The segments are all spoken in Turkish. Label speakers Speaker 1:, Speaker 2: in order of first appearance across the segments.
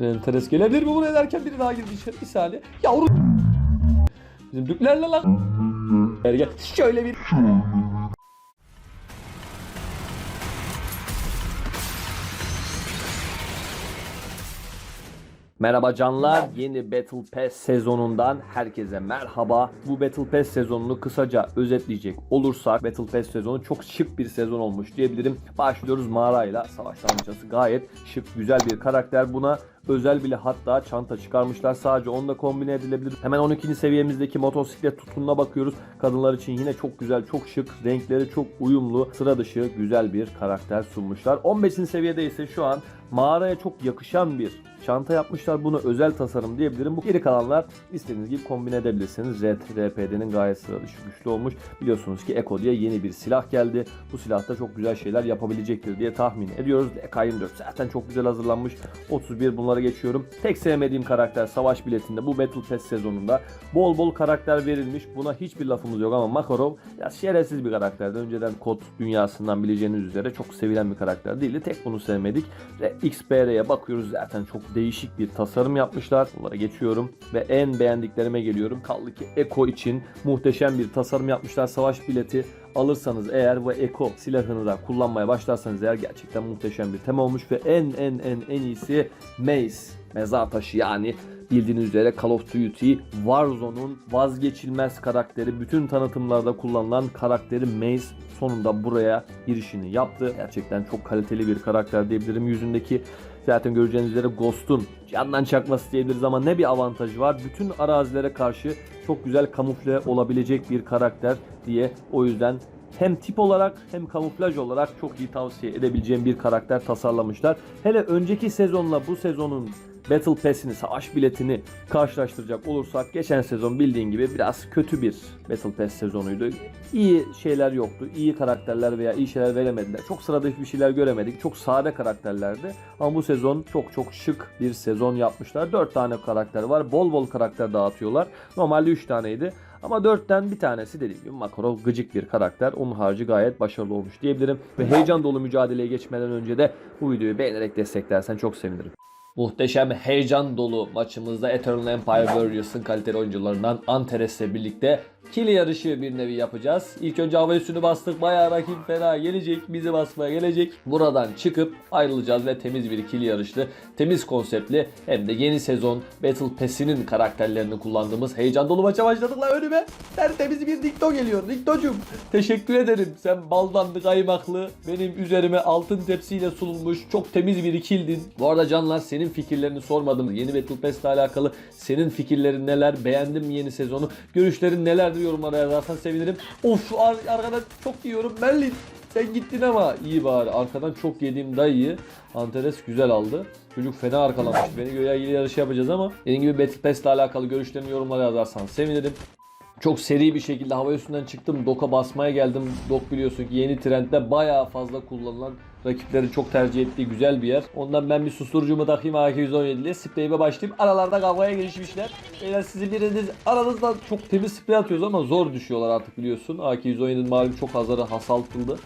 Speaker 1: Enteres gelebilir mi bunu ederken biri daha girdi içeri. Bir saniye. Yavru Bizim düklerle lan. Gel. Şöyle bir Merhaba canlar. Yeni Battle Pass sezonundan herkese merhaba. Bu Battle Pass sezonunu kısaca özetleyecek olursak Battle Pass sezonu çok şık bir sezon olmuş diyebilirim. Başlıyoruz mağarayla. Savaş tanrıçası gayet şık, güzel bir karakter. Buna özel bile hatta çanta çıkarmışlar. Sadece onunla kombine edilebilir. Hemen 12. seviyemizdeki motosiklet tutununa bakıyoruz. Kadınlar için yine çok güzel, çok şık, renkleri çok uyumlu, sıra dışı güzel bir karakter sunmuşlar. 15. seviyede ise şu an mağaraya çok yakışan bir çanta yapmışlar. Bunu özel tasarım diyebilirim. Bu geri kalanlar istediğiniz gibi kombine edebilirsiniz. RPD'nin gayet sıra dışı güçlü olmuş. Biliyorsunuz ki Echo diye yeni bir silah geldi. Bu silahta çok güzel şeyler yapabilecektir diye tahmin ediyoruz. DK24 zaten çok güzel hazırlanmış. 31 bunlara geçiyorum. Tek sevmediğim karakter savaş biletinde bu Battle Pass sezonunda bol bol karakter verilmiş. Buna hiçbir lafımız yok ama Makarov ya şerefsiz bir karakterdi. Önceden kod dünyasından bileceğiniz üzere çok sevilen bir karakter değildi. Tek bunu sevmedik. Ve XPR'ye bakıyoruz zaten çok değişik bir tasarım yapmışlar. Bunlara geçiyorum ve en beğendiklerime geliyorum. Kaldı ki Eko için muhteşem bir tasarım yapmışlar. Savaş bileti alırsanız eğer ve Eko silahını da kullanmaya başlarsanız eğer gerçekten muhteşem bir tema olmuş ve en en en en iyisi Mace mezar taşı yani bildiğiniz üzere Call of Duty Warzone'un vazgeçilmez karakteri bütün tanıtımlarda kullanılan karakteri Mace sonunda buraya girişini yaptı. Gerçekten çok kaliteli bir karakter diyebilirim. Yüzündeki zaten göreceğiniz üzere Ghost'un candan çakması diyebiliriz ama ne bir avantajı var. Bütün arazilere karşı çok güzel kamufle olabilecek bir karakter diye o yüzden hem tip olarak hem kamuflaj olarak çok iyi tavsiye edebileceğim bir karakter tasarlamışlar. Hele önceki sezonla bu sezonun Battle Pass'ini, savaş biletini karşılaştıracak olursak geçen sezon bildiğin gibi biraz kötü bir Battle Pass sezonuydu. İyi şeyler yoktu. iyi karakterler veya iyi şeyler veremediler. Çok sıra dışı bir şeyler göremedik. Çok sade karakterlerdi. Ama bu sezon çok çok şık bir sezon yapmışlar. 4 tane karakter var. Bol bol karakter dağıtıyorlar. Normalde 3 taneydi. Ama 4'ten bir tanesi dediğim gibi Makarov gıcık bir karakter. Onun harcı gayet başarılı olmuş diyebilirim. Ve heyecan dolu mücadeleye geçmeden önce de bu videoyu beğenerek desteklersen çok sevinirim. Muhteşem heyecan dolu maçımızda Eternal Empire Warriors'ın kaliteli oyuncularından Antares'le birlikte kill yarışı bir nevi yapacağız. İlk önce hava üstünü bastık. Bayağı rakip fena gelecek. Bizi basmaya gelecek. Buradan çıkıp ayrılacağız ve temiz bir kill yarışlı. Temiz konseptli hem de yeni sezon Battle Pass'inin karakterlerini kullandığımız heyecan dolu maça başladık lan önüme. Tertemiz bir dikto geliyor. Diktocuğum teşekkür ederim. Sen baldanlı kaymaklı benim üzerime altın tepsiyle sunulmuş çok temiz bir kildin. Bu arada canlar senin fikirlerini sormadım. Yeni Battle Pass ile alakalı senin fikirlerin neler? Beğendin mi yeni sezonu? Görüşlerin nelerdir yorumlara yazarsan sevinirim. Of ar- arkadan çok yiyorum Merlin. Sen gittin ama iyi bari. Arkadan çok yediğim dayıyı Antares güzel aldı. Çocuk fena arkalamış. Beni göğe ilgili yarışı yapacağız ama dediğim gibi Battle Pass ile alakalı görüşlerini yorumlara yazarsan sevinirim. Çok seri bir şekilde hava üstünden çıktım. Dok'a basmaya geldim. Dok biliyorsun ki yeni trendde bayağı fazla kullanılan rakiplerin çok tercih ettiği güzel bir yer. Ondan ben bir susturucumu takayım AK-117 ile spreyime başlayayım. Aralarda kavgaya girişmişler. Beyler sizin biriniz aranızda çok temiz sprey atıyoruz ama zor düşüyorlar artık biliyorsun. AK-117'nin malum çok hasarı hasaltıldı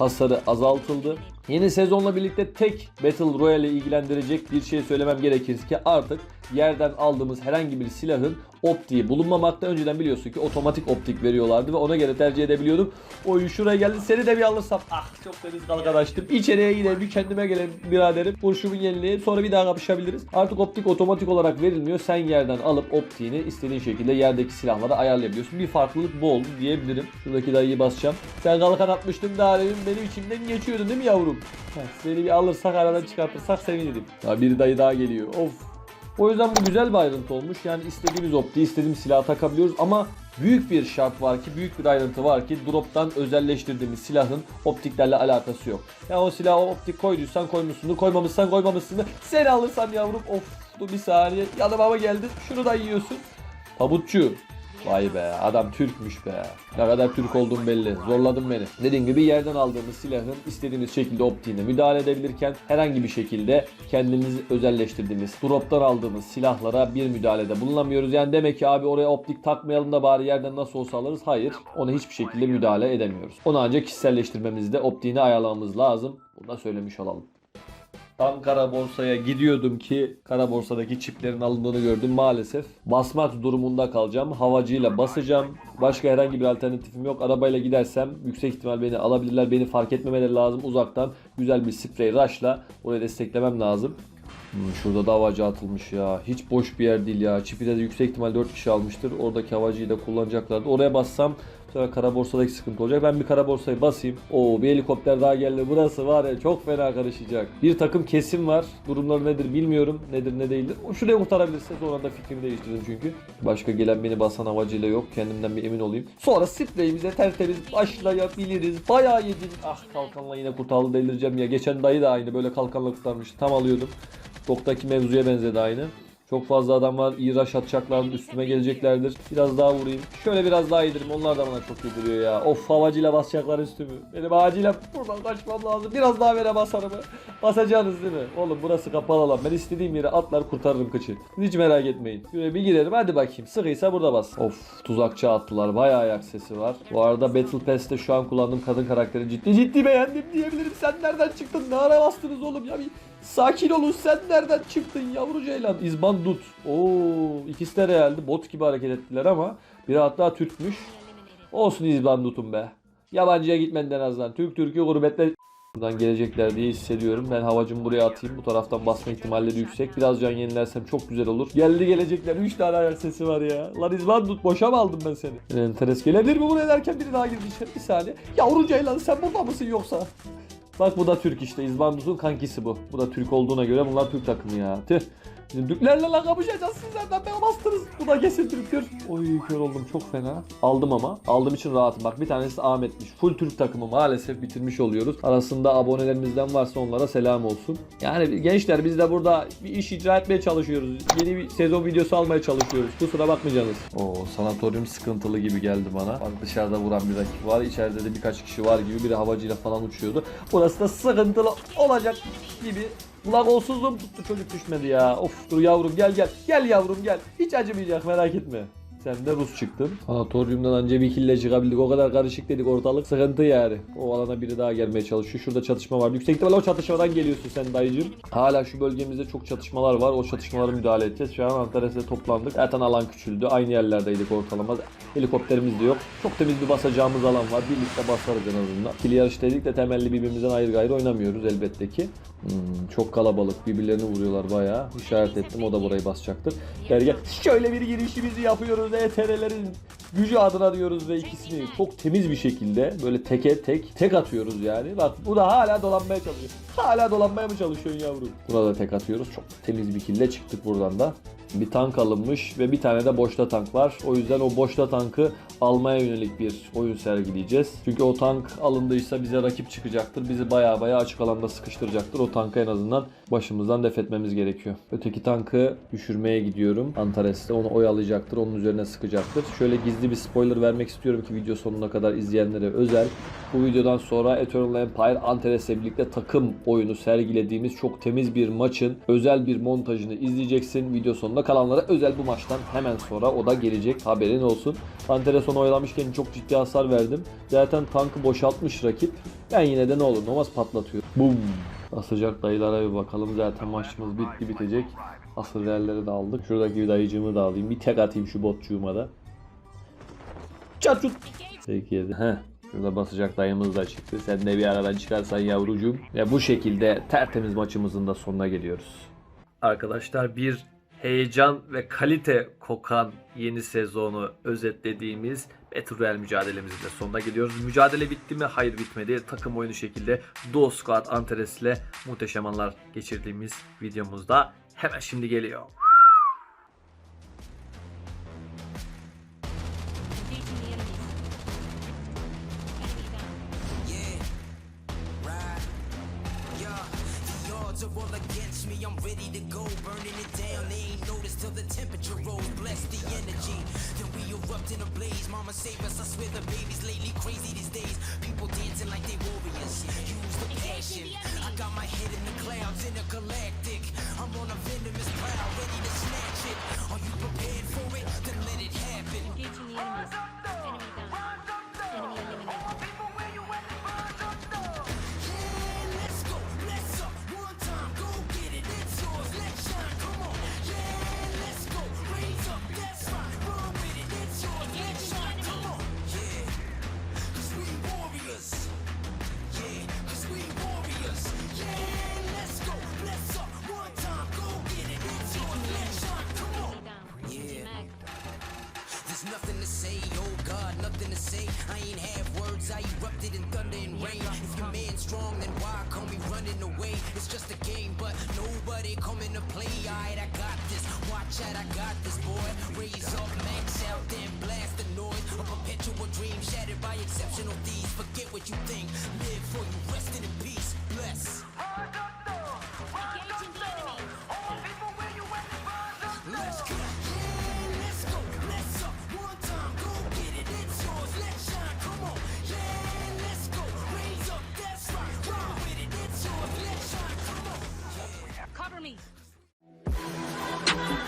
Speaker 1: hasarı azaltıldı. Yeni sezonla birlikte tek Battle Royale ile ilgilendirecek bir şey söylemem gerekir ki artık yerden aldığımız herhangi bir silahın optiği bulunmamakta. Önceden biliyorsun ki otomatik optik veriyorlardı ve ona göre tercih edebiliyordum. Oyun şuraya geldi seni de bir alırsam ah çok temiz dalgadan açtım. İçeriye gidelim bir kendime gelelim biraderim. Kurşumun yeniliği sonra bir daha kapışabiliriz. Artık optik otomatik olarak verilmiyor. Sen yerden alıp optiğini istediğin şekilde yerdeki silahlara ayarlayabiliyorsun. Bir farklılık bu oldu diyebilirim. Şuradaki dayıyı basacağım. Sen kalkan atmıştın daha demin benim içimden geçiyordun değil mi yavrum? Heh, seni bir alırsak aradan çıkartırsak sevinirim. Ya bir dayı daha geliyor. Of o yüzden bu güzel bir ayrıntı olmuş. Yani istediğimiz optiği, istediğimiz silahı takabiliyoruz ama büyük bir şart var ki, büyük bir ayrıntı var ki drop'tan özelleştirdiğimiz silahın optiklerle alakası yok. Yani o silahı optik koyduysan koymuşsundur, koymamışsan koymamışsındır. Seni alırsam yavrum of bir saniye yanıma mı geldin? Şunu da yiyorsun. Tabutçu. Vay be adam Türkmüş be. Ne kadar Türk olduğum belli. Zorladın beni. Dediğim gibi yerden aldığımız silahın istediğimiz şekilde optiğine müdahale edebilirken herhangi bir şekilde kendimiz özelleştirdiğimiz drop'tan aldığımız silahlara bir müdahalede bulunamıyoruz. Yani demek ki abi oraya optik takmayalım da bari yerden nasıl olsa alırız. Hayır. Ona hiçbir şekilde müdahale edemiyoruz. Onu ancak kişiselleştirmemizde optiğini ayarlamamız lazım. Bunu da söylemiş olalım. Tam kara borsaya gidiyordum ki kara borsadaki çiplerin alındığını gördüm maalesef. Basmak durumunda kalacağım. Havacıyla basacağım. Başka herhangi bir alternatifim yok. Arabayla gidersem yüksek ihtimal beni alabilirler. Beni fark etmemeleri lazım. Uzaktan güzel bir sprey rush'la oraya desteklemem lazım. Hmm, şurada da havacı atılmış ya. Hiç boş bir yer değil ya. Çipi de yüksek ihtimal 4 kişi almıştır. Oradaki havacıyı da kullanacaklardı. Oraya bassam bu sefer kara borsadaki sıkıntı olacak. Ben bir kara borsayı basayım. Oo bir helikopter daha geldi. Burası var ya çok fena karışacak. Bir takım kesim var. Durumları nedir bilmiyorum. Nedir ne değildir. O şuraya kurtarabilirse sonra da fikrimi değiştiririm çünkü. Başka gelen beni basan havacıyla yok. Kendimden bir emin olayım. Sonra spreyimize tertemiz başlayabiliriz. Bayağı yedim. Ah kalkanla yine kurtardı delireceğim ya. Geçen dayı da aynı böyle kalkanla kurtarmıştı. Tam alıyordum. Doktaki mevzuya benzedi aynı. Çok fazla adam var. İyi rush atacaklar. Üstüme geleceklerdir. Biraz daha vurayım. Şöyle biraz daha yedirim. Onlar da bana çok yediriyor ya. Of havacıyla basacaklar üstümü. Benim acilen buradan kaçmam lazım. Biraz daha vere basarım. Basacaksınız değil mi? Oğlum burası kapalı alan. Ben istediğim yere atlar kurtarırım kıçı. Hiç merak etmeyin. Şuraya bir girelim. Hadi bakayım. Sıkıysa burada bas. Of tuzakçı attılar. Bayağı ayak sesi var. Bu arada Battle Pass'te şu an kullandığım kadın karakteri ciddi ciddi beğendim diyebilirim. Sen nereden çıktın? Ne ara bastınız oğlum ya? Bir Sakin olun sen nereden çıktın yavru ceylan? İzban Dut. Oo ikisi de realdi. Bot gibi hareket ettiler ama biri hatta Türkmüş. Olsun İzban Dut'um be. Yabancıya gitmeden en azından. Türk Türk'ü gurbette Buradan gelecekler diye hissediyorum. Ben havacımı buraya atayım. Bu taraftan basma ihtimalleri yüksek. Biraz can yenilersem çok güzel olur. Geldi gelecekler. 3 tane ayak sesi var ya. Lan İzban Dut boşa mı aldım ben seni? Enteres gelebilir mi buraya derken biri daha girdi içeri. Bir saniye. Yavru ceylan sen burada mısın yoksa? Bak bu da Türk işte. İzbanduz'un kankisi bu. Bu da Türk olduğuna göre bunlar Türk takımı ya. Tüh. Bizim Türklerle lan kapışacağız sizlerden beni bastınız. Bu da kesin Türktür. Oy kör oldum çok fena. Aldım ama. Aldığım için rahatım. Bak bir tanesi Ahmet'miş. Full Türk takımı maalesef bitirmiş oluyoruz. Arasında abonelerimizden varsa onlara selam olsun. Yani gençler biz de burada bir iş icra etmeye çalışıyoruz. Yeni bir sezon videosu almaya çalışıyoruz. Kusura bakmayacaksınız. Oo sanatoryum sıkıntılı gibi geldi bana. Bak dışarıda vuran bir rakip var. İçeride de birkaç kişi var gibi. Biri havacıyla falan uçuyordu. Burası da sıkıntılı olacak gibi. Ulan golsuzluğum tuttu çocuk düşmedi ya. Of dur yavrum gel gel. Gel yavrum gel. Hiç acımayacak merak etme. Sen de Rus çıktın. Sanatoryumdan anca bir kille çıkabildik. O kadar karışık dedik ortalık. Sıkıntı yani. O alana biri daha gelmeye çalışıyor. Şurada çatışma var. Yüksek ihtimalle o çatışmadan geliyorsun sen dayıcım. Hala şu bölgemizde çok çatışmalar var. O çatışmalara müdahale edeceğiz. Şu an Antares'te toplandık. Zaten alan küçüldü. Aynı yerlerdeydik ortalama. Helikopterimiz de yok. Çok temiz bir basacağımız alan var. Birlikte basarız en azından. İkili yarış dedik de temelli birbirimizden ayrı gayrı oynamıyoruz elbette ki. Hmm, çok kalabalık. Birbirlerini vuruyorlar bayağı. İşaret ettim. O da burayı basacaktır. Gel. Şöyle bir girişimizi yapıyoruz. ETR'lerin gücü adına diyoruz ve ikisini çok temiz bir şekilde böyle teke tek tek atıyoruz yani. Bak bu da hala dolanmaya çalışıyor. Hala dolanmaya mı çalışıyorsun yavrum? Buna da tek atıyoruz. Çok temiz bir kille çıktık buradan da. Bir tank alınmış ve bir tane de boşta tank var. O yüzden o boşta tankı almaya yönelik bir oyun sergileyeceğiz. Çünkü o tank alındıysa bize rakip çıkacaktır. Bizi baya baya açık alanda sıkıştıracaktır. O tankı en azından başımızdan def etmemiz gerekiyor. Öteki tankı düşürmeye gidiyorum. Antares'te onu oyalayacaktır. Onun üzerine sıkacaktır. Şöyle gizli bir spoiler vermek istiyorum ki video sonuna kadar izleyenlere özel. Bu videodan sonra Eternal Empire Antares'le birlikte takım oyunu sergilediğimiz çok temiz bir maçın özel bir montajını izleyeceksin. Video sonunda kalanlara özel bu maçtan hemen sonra o da gelecek. Haberin olsun. Antares onu oyalamışken çok ciddi hasar verdim. Zaten tankı boşaltmış rakip. Ben yine de ne olur ne olmaz patlatıyor. Bum. Basacak dayılara bir bakalım. Zaten maçımız bitti bitecek. Asıl yerleri de aldık. Şuradaki dayıcımı da alayım. Bir tek atayım şu botçuğuma da. Çarçut. Peki yedi. Heh. Şurada basacak dayımız da çıktı. Sen de bir aradan çıkarsan yavrucuğum. Ve bu şekilde tertemiz maçımızın da sonuna geliyoruz. Arkadaşlar bir heyecan ve kalite kokan yeni sezonu özetlediğimiz Battle Royale mücadelemizin de sonuna geliyoruz. Mücadele bitti mi? Hayır bitmedi. Takım oyunu şekilde Duo Squad Antares ile muhteşem anlar geçirdiğimiz videomuzda hemen şimdi geliyor.
Speaker 2: Me. I'm ready to go, burning it down. They ain't noticed till the temperature rose. Bless the energy. Then we erupt in a blaze. Mama save us. I swear the babies lately crazy these days. People dancing like they warriors. Use the passion. I got my head in the clouds, intergalactic. I'm on a venomous prowl, ready to snatch it. Are you prepared for it? Then let it happen. Nothing to say. Oh God, nothing to say. I ain't have words. I erupted in thunder and rain. If your man's strong, then why call me running away? It's just a game, but nobody coming to play. Alright, I got this. Watch out, I got this, boy. Raise up, max out, then blast the noise. A perpetual dream shattered by exceptional thieves. Forget what you think.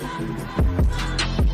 Speaker 2: 頑
Speaker 3: 張れ!